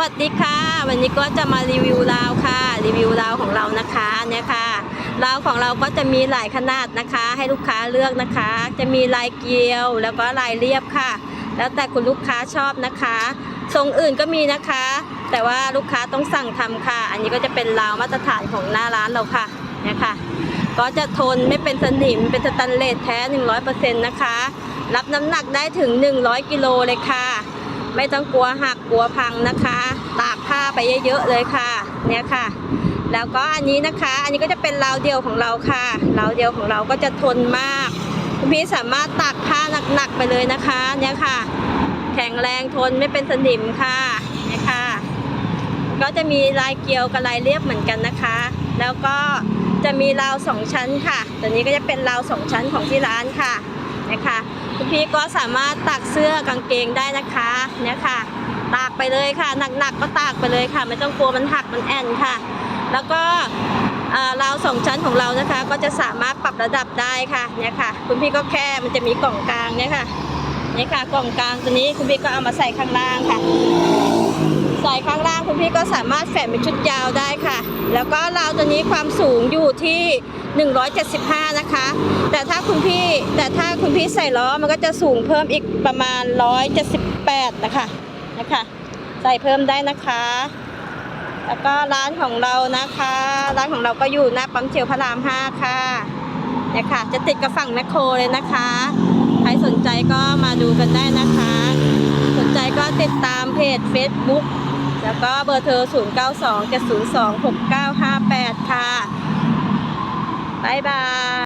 วัสดีค่ะ วันนี้ก็จะมารีวิวราวค่ะ รีวิวราวของเรานะคะเนี่ยค่ะราวของเราก็จะมีหลายขนาดนะคะ ให้ลูกค้าเลือกนะคะ จะมีลายเกลียว แล้วก็ลายเรียบค่ะ แล้วแต่คุณลูกค้าชอบนะคะทรงอื่นก็มีนะคะ แต่ว่าลูกค้าต้องสั่งทำค่ะ อันนี้ก็จะเป็นราวมาตรฐานของหน้าร้านเราค่ะเนี่ยค่ะ ก็จะทนไม่เป็นสนิมเป็นสแตนเลสแท้ 100%นะคะ รับน้ำหนักได้ถึง 100 กิโลเลยค่ะ ไม่ต้องกลัวหักกลัวพังนะคะ ตากผ้าไปเยอะๆเลยค่ะ เนี่ยค่ะ แล้วก็อันนี้นะคะ อันนี้ก็จะเป็นราวเดียวของเราค่ะราวเดียวของเราก็จะทนมากคุณพี่สามารถตากผ้าหนักๆไปเลยนะคะ เนี่ยค่ะ แข็งแรงทนไม่เป็นสนิมค่ะเนี่ยค่ะ ก็จะมีลายเกลียวกับลายเรียบเหมือนกันนะคะ แล้วก็จะมีราวสองชั้นค่ะ ตัวนี้ก็จะเป็นราวสองชั้นของที่ร้านค่ะ นะคะคุณพี่ก็สามารถตากเสื้อกางเกงได้นะคะเนี่ยค่ะตากไปเลยค่ะหนักๆก็ตากไปเลยค่ะ ไม่ต้องกลัวมันหักมันแอนค่ะ แล้วก็เราวสองชั้นของเรานะคะก็จะสามารถปรับระดับได้ค่ะเนี่ยค่ะ คุณพี่ก็แค่มันจะมีกล่องกลางเนี่ยค่ะเนี่ยค่ะกล่องกลางตัวนี้คุณพี่ก็เอามาใส่ข้างล่างค่ะ ใส่ข้างล่างคุณพี่ก็สามารถแฝงเป็นชุดยาวได้ค่ะ แล้วก็ราวตัวนี้ความสูงอยู่ที่ 175 นะคะ แต่ถ้าคุณพี่แต่ถ้า คุณพี่ใส่ล้อมันก็จะสูงเพิ่มอีกประมาณ 178 นะคะนะคะ ใส่เพิ่มได้นะคะ แล้วก็ร้านของเรานะคะ ร้านของเราก็อยู่หน้าปั๊มเชียวพระราม 5 ค่ะเนี่ยค่ะ จะติดกับฝั่งแมคโครเลยนะคะ ใครสนใจก็มาดูกันได้นะคะ สนใจก็ติดตามเพจ Facebook แล้วก็เบอร์โทร0 9 2 7 0 2 6 9 5 8 ค่ะบ๊ายบาย